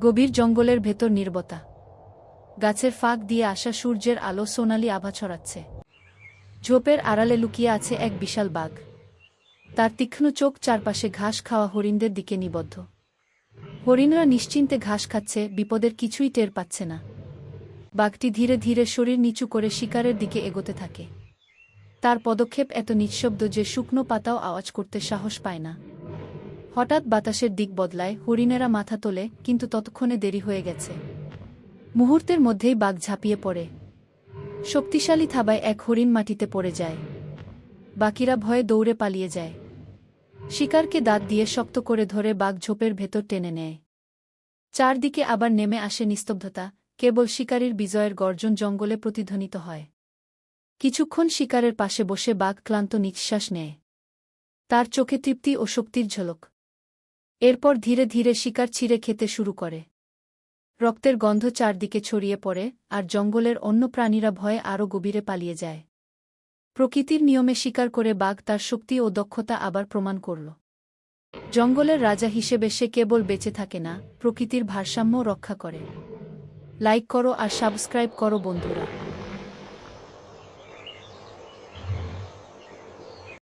গভীর জঙ্গলের ভেতর নির্বতা। গাছের ফাঁক দিয়ে আসা সূর্যের আলো সোনালি আভা ছড়াচ্ছে। ঝোপের আড়ালে লুকিয়ে আছে এক বিশাল বাঘ। তার তীক্ষ্ণ চোখ চারপাশে ঘাস খাওয়া হরিণদের দিকে নিবদ্ধ। হরিণরা নিশ্চিন্তে ঘাস খাচ্ছে, বিপদের কিছুই টের পাচ্ছে না। বাঘটি ধীরে ধীরে শরীর নিচু করে শিকারের দিকে এগোতে থাকে। তার পদক্ষেপ এত নিঃশব্দ যে শুকনো পাতাও আওয়াজ করতে সাহস পায় না। হঠাৎ বাতাসের দিক বদলায় হরিণেরা মাথা তোলে, কিন্তু ততক্ষণে দেরি হয়ে গেছে। মুহূর্তের মধ্যেই বাঘ ঝাঁপিয়ে পড়ে। শক্তিশালী থাবায় এক হরিণ মাটিতে পড়ে যায়। বাকিরা ভয়ে দৌড়ে পালিয়ে যায়। শিকারকে দাঁত দিয়ে শক্ত করে ধরে বাঘ ঝোপের ভেতর টেনে নেয়। চারদিকে আবার নেমে আসে নিস্তব্ধতা, কেবল শিকারীর বিজয়ের গর্জন জঙ্গলে প্রতিধ্বনিত হয়। কিছুক্ষণ শিকারের পাশে বসে বাঘ ক্লান্ত নিঃশ্বাস নেয়। তার চোখে তৃপ্তি ও শক্তির ঝলক। এরপর ধীরে ধীরে শিকার ছিঁড়ে খেতে শুরু করে। রক্তের গন্ধ চারদিকে ছড়িয়ে পড়ে আর জঙ্গলের অন্য প্রাণীরা ভয়ে আরও গভীরে পালিয়ে যায়। প্রকৃতির নিয়মে শিকার করে বাঘ তার শক্তি ও দক্ষতা আবার প্রমাণ করল। জঙ্গলের রাজা হিসেবে সে কেবল বেঁচে থাকে না, প্রকৃতির ভারসাম্য রক্ষা করে। লাইক করো আর সাবস্ক্রাইব করো বন্ধুরা।